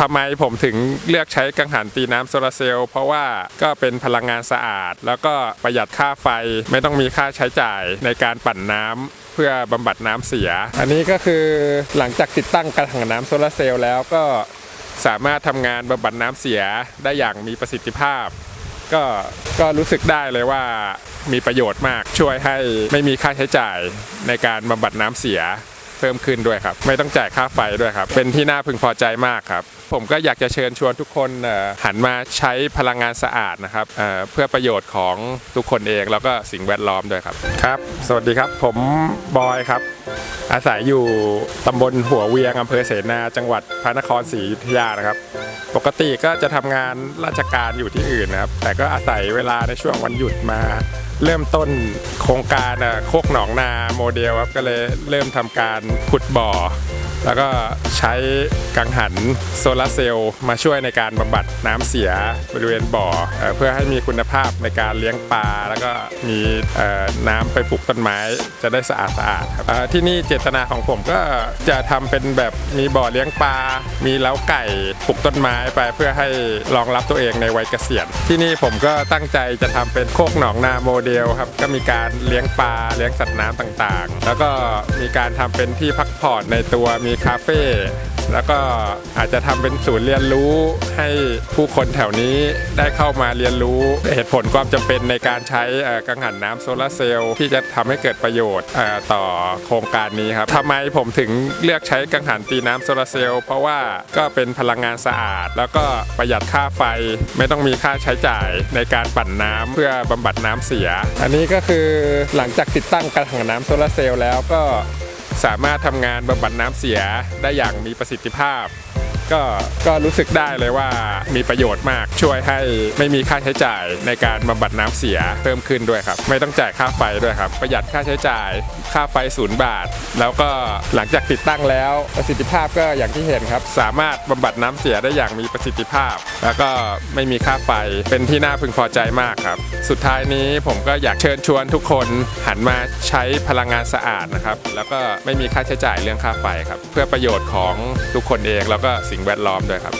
ทำไมผมถึงเลือกใช้กังหันตีน้ำโซลาร์เซลล์เพราะว่าก็เป็นพลังงานสะอาด แล้วก็ประหยัดค่าไฟไม่ต้องมีค่าใช้จ่ายในการปั่นน้ำเพื่อบำบัดน้ำเสีย อันนี้ก็คือหลังจากติดตั้งกระถางน้ำโซลาร์เซลล์แล้วก็สามารถทำงานบำบัดน้ำเสียได้อย่างมีประสิทธิภาพ ก็ก็รู้สึกได้เลยว่ามีประโยชน์มากช่วยให้ไม่มีค่าใช้จ่ายในการบำบัดน้ำเสีย เพิ่มขึ้นด้วยครับ ไม่ต้องจ่ายค่าไฟด้วยครับ เป็นที่น่าพึงพอใจมากครับ ผมก็อยากจะเชิญชวนทุกคนหันมาใช้พลังงานสะอาดนะครับเเพื่อประโยชน์ของทุกคนเองแล้วก็สิ่งแวดล้อมด้วยครับครับ สวัสดีครับ ผมบอยครับ อาศัยอยู่ตำบลหัวเวียงอำเภอเสนาจังหวัดพระนครศรีอยุธยานะครับ ปกติก็จะทำงานราชการอยู่ที่อื่นนะครับ แต่ก็อาศัยเวลาในช่วงวันหยุดมาเริ่มต้นโครงการโคกหนองนาโมเดลครับก็เลยเริ่มทำการขุดบ่อ แล้วก็ใช้กังหันโซลาร์เซลล์มาช่วยในการบำบัดน้ำเสียบริเวณบ่อเพื่อให้มีคุณภาพในการเลี้ยงปลา แล้วก็มีน้ำไปปลูกต้นไม้จะได้สะอาดสะอาดครับที่นี่เจตนาของผมก็จะทำเป็นแบบมีบ่อเลี้ยงปลา มีเล้าไก่ปลูกต้นไม้ไปเพื่อให้รองรับตัวเองในวัยเกษียณ ที่นี่ผมก็ตั้งใจจะทำเป็นโคกหนองนาโมเดลครับก็มีการเลี้ยงปลาเลี้ยงสัตว์น้ำต่างๆ แล้วก็มีการทำเป็นที่พักผ่อนในตัวมีีคาเฟ่แล้วก็อาจจะทำเป็นศูนย์เรียนรู้ให้ผู้คนแถวนี้ได้เข้ามาเรียนรู้เหตุผลความจำเป็นในการใช้กังหันน้ำโซลาร์เซลล์ที่จะทำให้เกิดประโยชน์ต่อโครงการนี้ครับทำไมผมถึงเลือกใช้กังหันตีน้ำโซลาร์เซลล์เพราะว่าก็เป็นพลังงานสะอาด แล้วก็ประหยัดค่าไฟไม่ต้องมีค่าใช้จ่ายในการปั่นน้ำเพื่อบำบัดน้ำเสีย อันนี้ก็คือหลังจากติดตั้งกระถางน้ำโซลาร์เซลล์แล้วก็ สามารถทำงานบำบัดน้ำเสียได้อย่างมีประสิทธิภาพ ก็ก็รู้สึกได้เลยว่ามีประโยชน์มากช่วยให้ไม่มีค่าใช้จ่ายในการบำบัดน้ำเสียเพิ่มขึ้นด้วยครับ ไม่ต้องจ่ายค่าไฟด้วยครับ ประหยัดค่าใช้จ่าย ค่าไฟศูนย์บาท แล้วก็หลังจากติดตั้งแล้วประสิทธิภาพก็อย่างที่เห็นครับ สามารถบำบัดน้ำเสียได้อย่างมีประสิทธิภาพ แล้วก็ไม่มีค่าไฟเป็นที่น่าพึงพอใจมากครับ สุดท้ายนี้ผมก็อยากเชิญชวนทุกคนหันมาใช้พลังงานสะอาดนะครับ แล้วก็ไม่มีค่าใช้จ่ายเรื่องค่าไฟครับ เพื่อประโยชน์ของทุกคนเองแล้วก็สิ่งแวดล้อมด้วยครับ